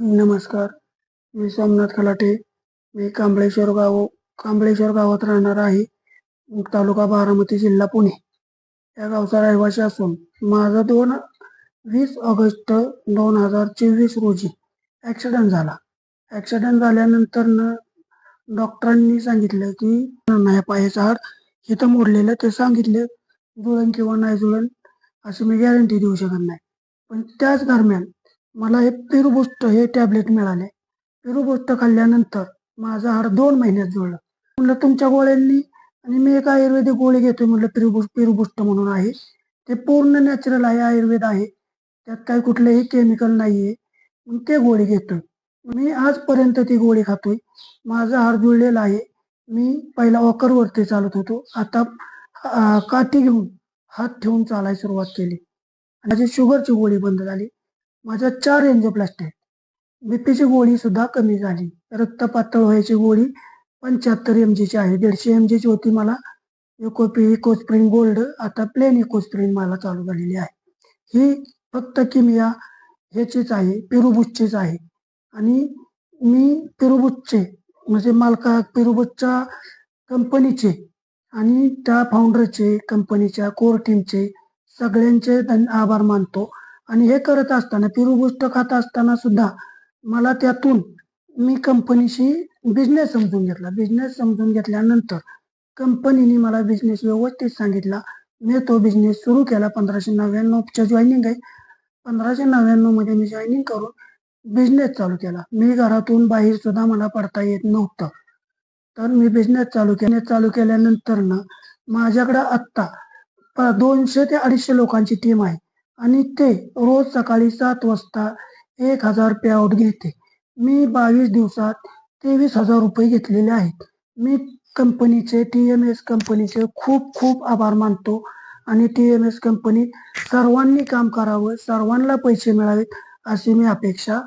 नमस्कार. मी सोमनाथ खलाटे. मी कांबळेश्वर गाव कांबळेश्वर गावात राहणार आहे. तालुका बारामती जिल्हा पुणे. या गावचा रहिवासी असून माझा दोन वीस ऑगस्ट दोन हजार चोवीस रोजी ॲक्सिडेंट झाला. ॲक्सिडेंट झाल्यानंतर न डॉक्टरांनी सांगितलं की नाही पायाचा हाड इथं मोडलेलं ते सांगितले जुळण किंवा नाही जुळण अशी मी गॅरंटी देऊ शकत नाही. पण त्याच दरम्यान मला हे पिरुबुस्ट हे टॅबलेट मिळाले. पिरुबुस्ट खाल्ल्यानंतर माझा हाड दोन महिन्यात जुळला. म्हणलं तुमच्या गोळ्यांनी आणि मी एक आयुर्वेदिक गोळी घेतोय म्हणलं पिरुबुस्ट पिरुबुस्ट म्हणून आहे. ते पूर्ण नॅचरल आहे आयुर्वेद आहे. त्यात काही कुठलेही केमिकल नाही आहे मग ते गोळी घेतोय. मी आजपर्यंत ती गोळी खातोय. माझा हाड जुळलेला आहे. मी पहिला वॉकरवरती चालत होतो. आता काठी घेऊन हात ठेवून चालायला सुरुवात केली. माझी शुगरची गोळी बंद झाली. माझ्या चार एन्जिओप्लास्टी आहेत. बीपीची गोळी सुद्धा कमी झाली. रक्त पातळ व्हायची गोळी पंच्याहत्तर एम जीची आहे. दीडशे एम जीची होती मला. इकोपी इकोस्प्रिंग गोल्ड आता प्लेन इकोस्प्रिंग मला चालू झालेली आहे. ही फक्त किमिया ह्याचीच आहे. पिरुबुसचीच आहे. आणि मी पिरुबुसचे म्हणजे मालका पिरुबुसच्या कंपनीचे आणि त्या फाउंडरचे कंपनीच्या कोर टीमचे सगळ्यांचे आभार मानतो. आणि हे करत असताना पिरुबुष्ट खात असताना सुद्धा मला त्यातून मी कंपनीशी बिझनेस समजून घेतला. बिझनेस समजून घेतल्यानंतर कंपनीने मला बिझनेस व्यवस्थित सांगितला. मी तो बिझनेस सुरू केला पंधराशे नव्याण्णवच्या जॉईनिंग आहे. पंधराशे नव्याण्णवमध्ये मी जॉईनिंग करून बिझनेस चालू केला. मी घरातून बाहेर सुद्धा मला पडता येत नव्हतं. तर मी बिझनेस चालू केले. चालू केल्यानंतर ना आत्ता प- दोनशे ते अडीचशे लोकांची टीम आहे. आणि ते रोज सकाळी सात वाजता एक हजार पे आउट घेते. मी बावीस दिवसात तेवीस हजार रुपये घेतलेले आहेत. मी कंपनीचे टी एम एस कंपनीचे खूप खूप आभार मानतो. आणि टी एम एस कंपनीत सर्वांनी काम करावं सर्वांना पैसे मिळावेत अशी मी अपेक्षा